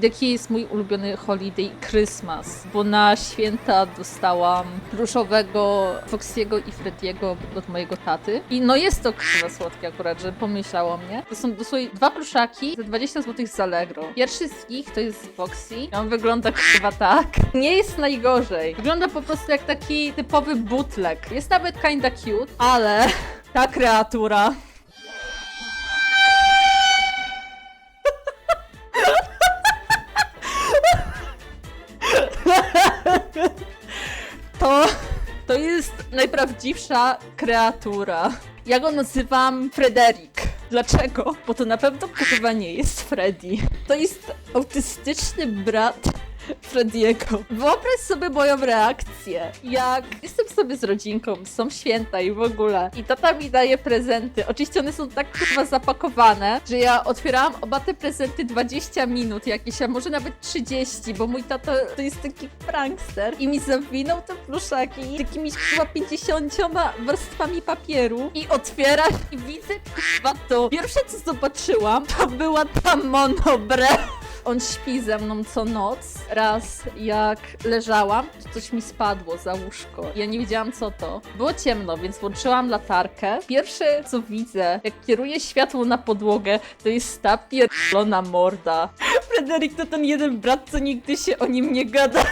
Jaki jest mój ulubiony holiday Christmas? Bo na święta dostałam pluszowego Foxiego i Frediego od mojego taty. I no jest to kurwa słodkie akurat, że pomyślało mnie. To są dosłownie dwa pluszaki za 20 zł z Allegro. Pierwszy z nich to jest Foxy. On wygląda kurwa tak. Nie jest najgorzej. Wygląda po prostu jak taki typowy bootleg. Jest nawet kinda cute, ale ta kreatura to jest najprawdziwsza kreatura. Ja go nazywam Frederick. Dlaczego? Bo to na pewno kurwa nie jest Freddy. To jest autystyczny brat Frediego. Wyobraź sobie moją reakcję. Jak jestem sobie z rodzinką, są święta i w ogóle. I tata mi daje prezenty. Oczywiście one są tak kurwa zapakowane, że ja otwierałam oba te prezenty 20 minut jakieś, a może nawet 30, bo mój tata to jest taki prankster i mi zawinął te pluszaki takimi chyba 50 warstwami papieru i otwiera i widzę kurwa to. Pierwsze co zobaczyłam, to była ta monobrew. On śpi ze mną co noc. Raz jak leżałam, to coś mi spadło za łóżko. Ja nie wiedziałam co to. Było ciemno, więc włączyłam latarkę. Pierwsze co widzę, jak kieruję światło na podłogę, to jest ta pierdolona morda. Fryderyk to ten jeden brat, co nigdy się o nim nie gada.